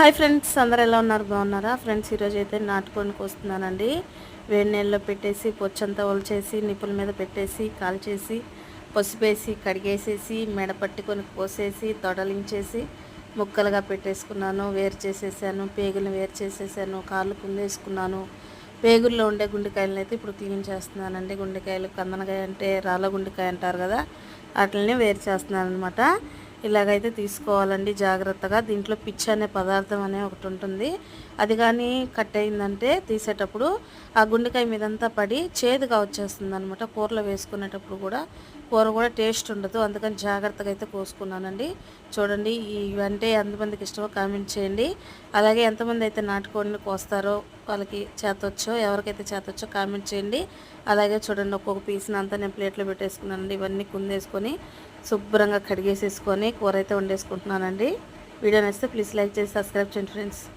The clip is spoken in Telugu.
హాయ్ ఫ్రెండ్స్ అందరు ఎలా ఉన్నారు? బాగున్నారా? ఫ్రెండ్స్ ఈరోజు అయితే నాటుకొని కోస్తున్నానండి. వేడి నీళ్ళలో పెట్టేసి పొచ్చంతా ఒలిచేసి నిప్పుల మీద పెట్టేసి కాల్చేసి పసుపేసి కడిగేసేసి మెడ పట్టుకొని కోసేసి తొడలించేసి ముక్కలుగా పెట్టేసుకున్నాను వేరు చేసేసాను పేగులు వేరు చేసేసాను కాళ్ళు కుందేసుకున్నాను. పేగుల్లో ఉండే గుండెకాయలను అయితే ఇప్పుడు క్లీన్ చేస్తున్నానండి. గుండెకాయలు కందనకాయ అంటే రాళ్ళ గుండెకాయ అంటారు కదా వాటిని వేరు చేస్తున్నాను అనమాట ఇలాగైతే తీసుకోవాలండి జాగ్రత్తగా. దీంట్లో పిచ్చి అనే పదార్థం అనే ఒకటి ఉంటుంది. అది కానీ కట్ అయిందంటే తీసేటప్పుడు ఆ గుండెకాయ మీదంతా పడి చేదుగా వచ్చేస్తుంది అనమాట కూరలో వేసుకునేటప్పుడు కూడా కూర కూడా టేస్ట్ ఉండదు. అందుకని జాగ్రత్తగా అయితే కోసుకున్నానండి. చూడండి ఇవంటే ఎంతమందికి ఇష్టమో కామెంట్ చేయండి. అలాగే ఎంతమంది అయితే నాటుకోడిని కోస్తారో వాళ్ళకి చేతొచ్చో ఎవరికైతే చేతొచ్చో కామెంట్ చేయండి. అలాగే చూడండి ఒక్కొక్క పీస్ని అంతా నేను ప్లేట్లో పెట్టేసుకున్నానండి. ఇవన్నీ కుందేసుకొని శుభ్రంగా కడిగేసేసుకొని కూర అయితే వండేసుకుంటున్నానండి. వీడియో నచ్చితే ప్లీజ్ లైక్ చేసి సబ్స్క్రైబ్ చేయండి ఫ్రెండ్స్.